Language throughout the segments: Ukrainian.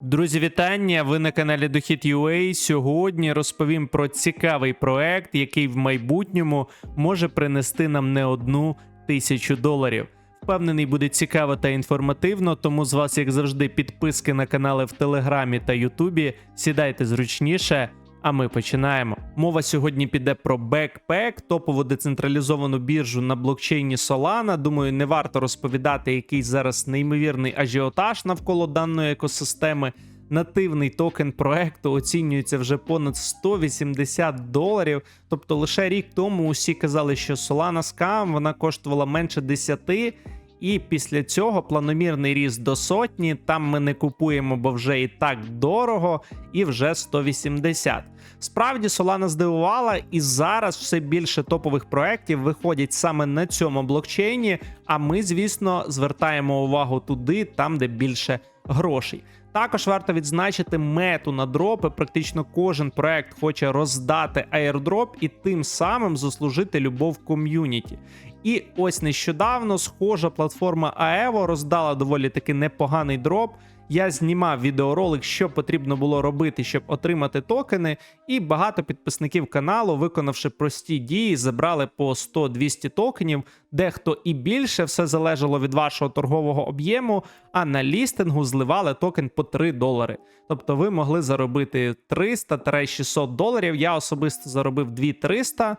Друзі, вітання! Ви на каналі Дохід UA. Сьогодні розповім про цікавий проект, який в майбутньому може принести нам не одну тисячу доларів. Впевнений, буде цікаво та інформативно, тому з вас, як завжди, підписки на канали в Телеграмі та Ютубі. Сідайте зручніше. А ми починаємо. Мова сьогодні піде про Backpack, топову децентралізовану біржу на блокчейні Solana. Думаю, не варто розповідати який зараз неймовірний ажіотаж навколо даної екосистеми. Нативний токен проекту оцінюється вже понад 180 доларів. Тобто лише рік тому усі казали, що Solana Scam вона коштувала менше 10, і після цього планомірний ріст до сотні. Там ми не купуємо, бо вже і так дорого, і вже 180. Справді Solana здивувала, і зараз все більше топових проєктів виходять саме на цьому блокчейні. А ми, звісно, звертаємо увагу туди, там де більше грошей. Також варто відзначити мету на дропи. Практично кожен проект хоче роздати аірдроп і тим самим заслужити любов ком'юніті. І ось нещодавно схожа платформа Aevo роздала доволі таки непоганий дроп. Я знімав відеоролик, що потрібно було робити, щоб отримати токени, і багато підписників каналу, виконавши прості дії, забрали по 100-200 токенів, дехто і більше все залежало від вашого торгового об'єму. А на лістингу зливали токен по 3 долари. Тобто ви могли заробити 300-600 доларів. Я особисто заробив 2300. Е,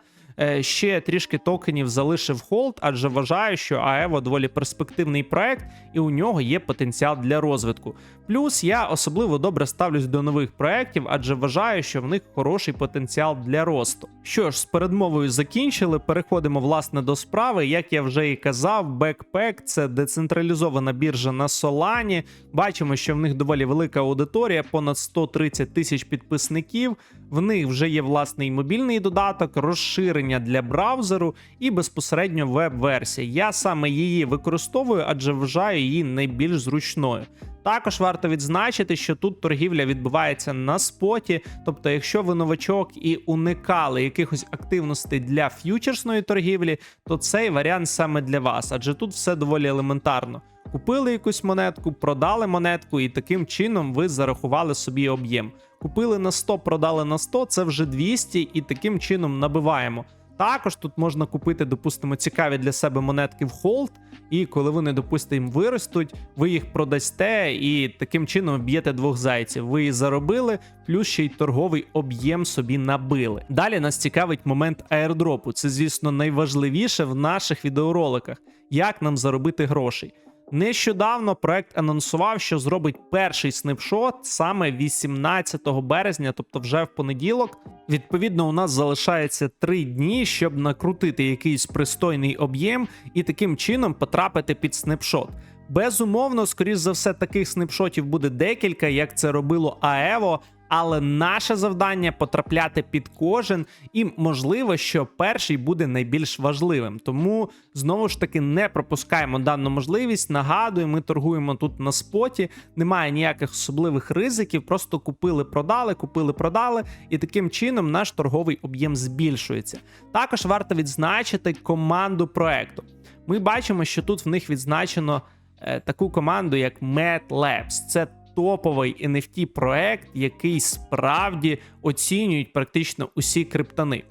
Ще трішки токенів залишив холд, адже вважаю, що АЕВО доволі перспективний проект, і у нього є потенціал для розвитку. Плюс я особливо добре ставлюсь до нових проєктів, адже вважаю, що в них хороший потенціал для росту. Що ж, з передмовою закінчили. Переходимо власне до справи. Як я вже і казав, Backpack – це децентралізована біржа на Солані. Бачимо, що в них доволі велика аудиторія, понад 130 тисяч підписників. В них вже є власний мобільний додаток, розширення для браузеру і безпосередньо веб-версія. Я саме її використовую, адже вважаю її найбільш зручною. Також варто відзначити, що тут торгівля відбувається на споті. Тобто, якщо ви новачок і уникали якихось активностей для ф'ючерсної торгівлі, то цей варіант саме для вас, адже тут все доволі елементарно. Купили якусь монетку, продали монетку, і таким чином ви зарахували собі об'єм. Купили на 100, продали на 100, це вже 200, і таким чином набиваємо. Також тут можна купити, допустимо, цікаві для себе монетки в холд, і коли вони, допустимо, виростуть, ви їх продасте і таким чином б'єте двох зайців. Ви її заробили, плюс ще й торговий об'єм собі набили. Далі нас цікавить момент аердропу. Це, звісно, найважливіше в наших відеороликах, як нам заробити грошей. Нещодавно проект анонсував, що зробить перший снипшот саме 18 березня, тобто вже в понеділок. Відповідно, у нас залишається 3 дні, щоб накрутити якийсь пристойний об'єм і таким чином потрапити під снипшот. Безумовно, скоріш за все, таких снипшотів буде декілька, як це робило Аево. Але наше завдання потрапляти під кожен, і можливо, що перший буде найбільш важливим. Тому знову ж таки не пропускаємо дану можливість. Нагадую, ми торгуємо тут на споті, немає ніяких особливих ризиків. Просто купили, продали, купили, продали, і таким чином наш торговий об'єм збільшується. Також варто відзначити команду проекту. Ми бачимо, що тут в них відзначено е, таку команду, як Mad Labs. Це топовий NFT проект, який справді оцінюють практично усі криптони.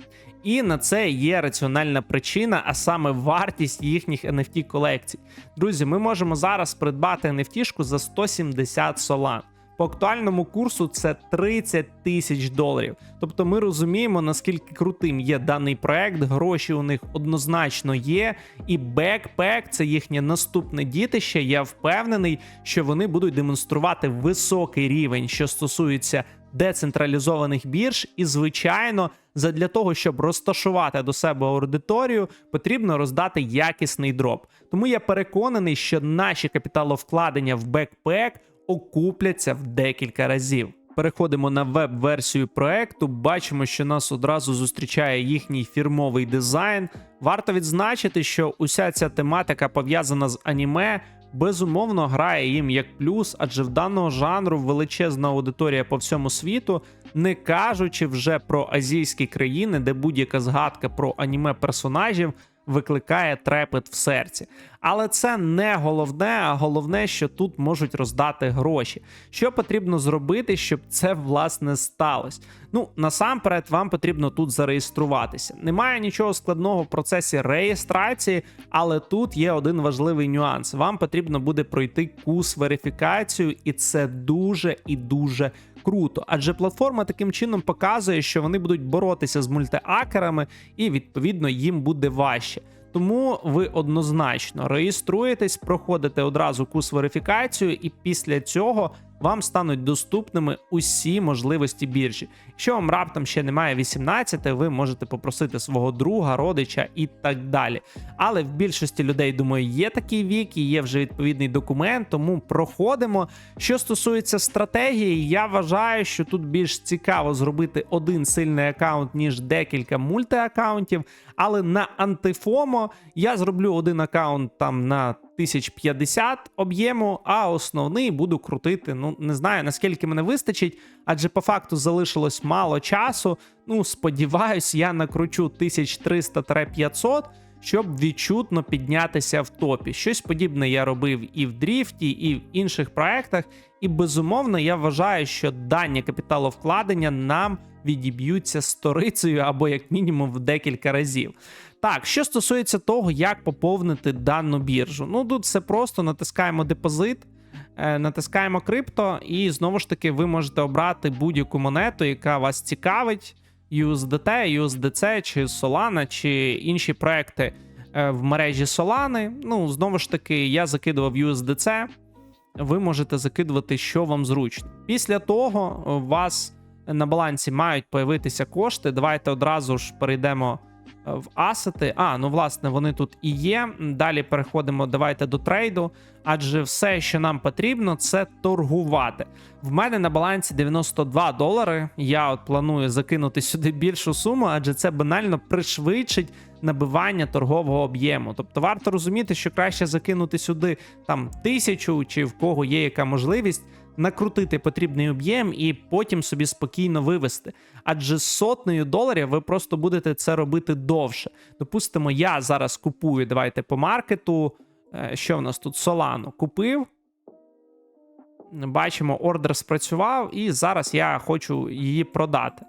І на це є раціональна причина, а саме вартість їхніх NFT колекцій. Друзі, ми можемо зараз придбати NFT за 170 солан. По актуальному курсу це 30 тисяч доларів. Тобто ми розуміємо, наскільки крутим є даний проект. Гроші у них однозначно є. І Backpack – це їхнє наступне дітище. Я впевнений, що вони будуть демонструвати високий рівень, що стосується децентралізованих бірж. І, звичайно, задля того, щоб розташувати до себе аудиторію, потрібно роздати якісний дроп. Тому я переконаний, що наші капіталовкладення в Backpack окупляться в декілька разів. Переходимо на веб-версію проекту. Бачимо, що нас одразу зустрічає їхній фірмовий дизайн. Варто відзначити, що уся ця тематика пов'язана з аніме. Безумовно, грає їм як плюс, адже в даного жанру величезна аудиторія по всьому світу, не кажучи вже про азійські країни, де будь-яка згадка про аніме персонажів викликає трепет в серці. Але це не головне, а головне, що тут можуть роздати гроші. Що потрібно зробити, щоб це власне сталося? Ну, насамперед, вам потрібно тут зареєструватися. Немає нічого складного в процесі реєстрації, але тут є один важливий нюанс. Вам потрібно буде пройти курс верифікацію, і це дуже і дуже круто. Адже платформа таким чином показує, що вони будуть боротися з мультиакерами, і відповідно їм буде важче. Тому ви однозначно реєструєтесь, проходите одразу курс верифікацію, і після цього вам стануть доступними усі можливості біржі. Якщо вам раптом ще немає 18, ви можете попросити свого друга, родича і так далі. Але в більшості людей, думаю, є такий вік і є вже відповідний документ, тому проходимо. Що стосується стратегії, я вважаю, що тут більш цікаво зробити один сильний аккаунт, ніж декілька мультиаккаунтів. Але на антифомо я зроблю один аккаунт там на 1050 об'єму, а основний буду крутити. Ну, не знаю, наскільки мене вистачить, адже по факту залишилось мало часу. Ну, сподіваюсь, я накручу 1300-500, щоб відчутно піднятися в топі. Щось подібне я робив і в дріфті, і в інших проектах. І безумовно, я вважаю, що дані капіталовкладення нам відіб'ються сторицею або як мінімум в декілька разів. Так, що стосується того, як поповнити дану біржу, ну тут все просто натискаємо депозит, е, натискаємо крипто, і знову ж таки ви можете обрати будь-яку монету, яка вас цікавить: USDT, USDC чи Solana, чи інші проекти е, в мережі Solana. Ну, знову ж таки, я закидував USDC. Ви можете закидувати, що вам зручно. Після того у вас на балансі мають появитися кошти. Давайте одразу ж перейдемо в асети. А, ну власне, вони тут і є. Далі переходимо. Давайте до трейду. Адже все, що нам потрібно, це торгувати. В мене на балансі 92 долари. Я от планую закинути сюди більшу суму, адже це банально пришвидшить набивання торгового об'єму. Тобто варто розуміти, що краще закинути сюди там тисячу, чи в кого є яка можливість. Накрутити потрібний об'єм і потім собі спокійно вивести. Адже з сотнею доларів ви просто будете це робити довше. Допустимо, я зараз купую. Давайте по маркету. Е, Що в нас тут? Солану купив. Бачимо, ордер спрацював, і зараз я хочу її продати.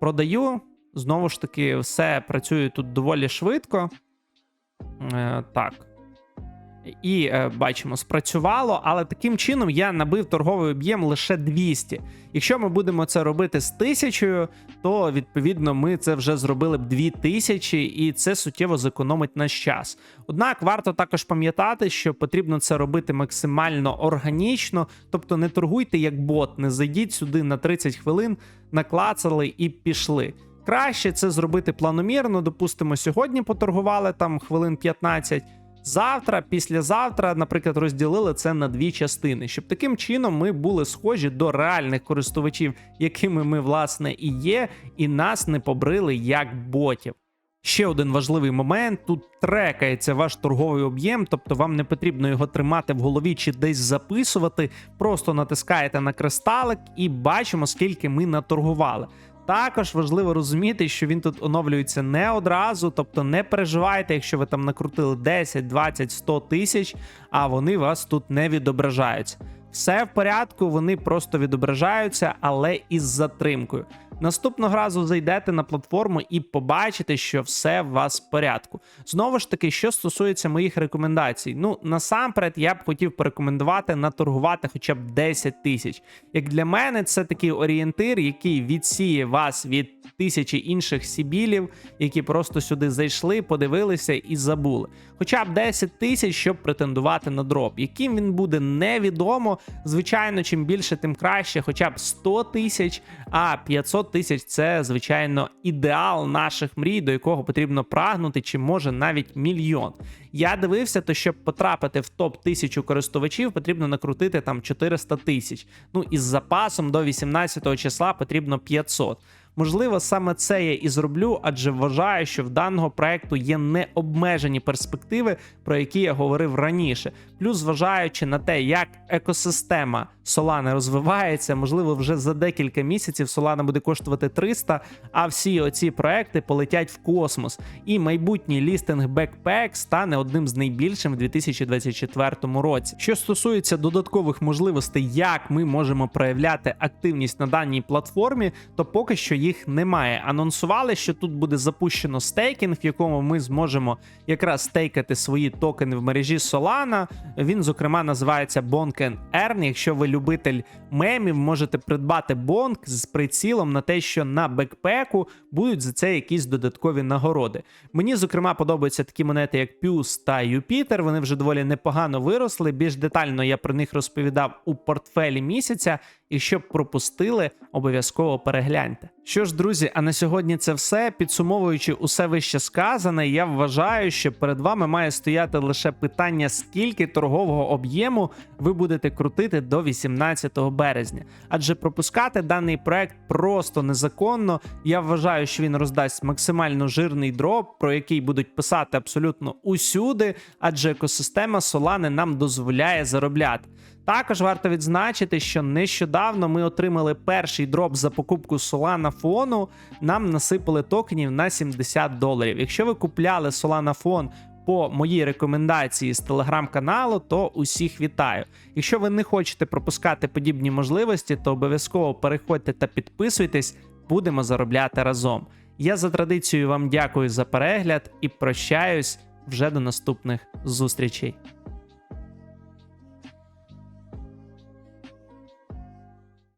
Продаю. Знову ж таки, все працює тут доволі швидко. Е, Так. І е, бачимо, спрацювало, але таким чином я набив торговий об'єм лише 200. Якщо ми будемо це робити з тисячою, то відповідно ми це вже зробили б 2000, і це суттєво зекономить наш час. Однак варто також пам'ятати, що потрібно це робити максимально органічно, тобто не торгуйте як бот, не зайдіть сюди на 30 хвилин, наклацали і пішли. Краще це зробити планомірно. Допустимо, сьогодні поторгували там хвилин 15. Завтра, післязавтра, наприклад, розділили це на дві частини, щоб таким чином ми були схожі до реальних користувачів, якими ми власне і є, і нас не побрили як ботів. Ще один важливий момент: тут трекається ваш торговий об'єм, тобто вам не потрібно його тримати в голові чи десь записувати. Просто натискаєте на кристалик і бачимо, скільки ми наторгували. Також важливо розуміти, що він тут оновлюється не одразу, тобто не переживайте, якщо ви там накрутили 10, 20, 100 тисяч, а вони вас тут не відображаються. Все в порядку, вони просто відображаються, але із затримкою. Наступного разу зайдете на платформу і побачите, що все в вас в порядку. Знову ж таки, що стосується моїх рекомендацій, ну насамперед я б хотів порекомендувати наторгувати хоча б 10 тисяч. Як для мене, це такий орієнтир, який відсіє вас від тисячі інших сібілів, які просто сюди зайшли, подивилися і забули. Хоча б 10 тисяч, щоб претендувати на дроп. Яким він буде, невідомо. Звичайно, чим більше, тим краще, хоча б 100 тисяч, а 500 тисяч це, звичайно, ідеал наших мрій, до якого потрібно прагнути, чи може навіть мільйон. Я дивився, то щоб потрапити в топ 1000 користувачів, потрібно накрутити там 400 тисяч. Ну і з запасом до 18 числа потрібно 500. Можливо, саме це я і зроблю, адже вважаю, що в даного проекту є необмежені перспективи, про які я говорив раніше. Плюс, зважаючи на те, як екосистема Solana розвивається, можливо, вже за декілька місяців Solana буде коштувати 300, а всі оці проекти полетять в космос. І майбутній лістинг Backpack стане одним з найбільшим в 2024 році. Що стосується додаткових можливостей, як ми можемо проявляти активність на даній платформі, то поки що їх немає. Анонсували, що тут буде запущено стейкінг, в якому ми зможемо якраз стейкати свої токени в мережі Solana. Він, зокрема, називається Bonk and Якщо ви любитель мемів, можете придбати бонк з прицілом на те, що на бекпеку будуть за це якісь додаткові нагороди. Мені, зокрема, подобаються такі монети, як Puse та Юпітер. Вони вже доволі непогано виросли. Більш детально я про них розповідав у портфелі місяця. І щоб пропустили, обов'язково перегляньте. Що ж, друзі, а на сьогодні це все. Підсумовуючи усе вище сказане, я вважаю, що перед вами має стояти лише питання, скільки торгового об'єму ви будете крутити до 18 березня. Адже пропускати даний проект просто незаконно. Я вважаю, що він роздасть максимально жирний дроп, про який будуть писати абсолютно усюди, адже екосистема Solana нам дозволяє заробляти. Також варто відзначити, що нещодавно ми отримали перший дроп за покупку Solana фону. Нам насипали токенів на 70 доларів. Якщо ви купляли Solana фон по моїй рекомендації з телеграм-каналу, то усіх вітаю. Якщо ви не хочете пропускати подібні можливості, то обов'язково переходьте та підписуйтесь, будемо заробляти разом. Я за традицією вам дякую за перегляд і прощаюсь вже до наступних зустрічей.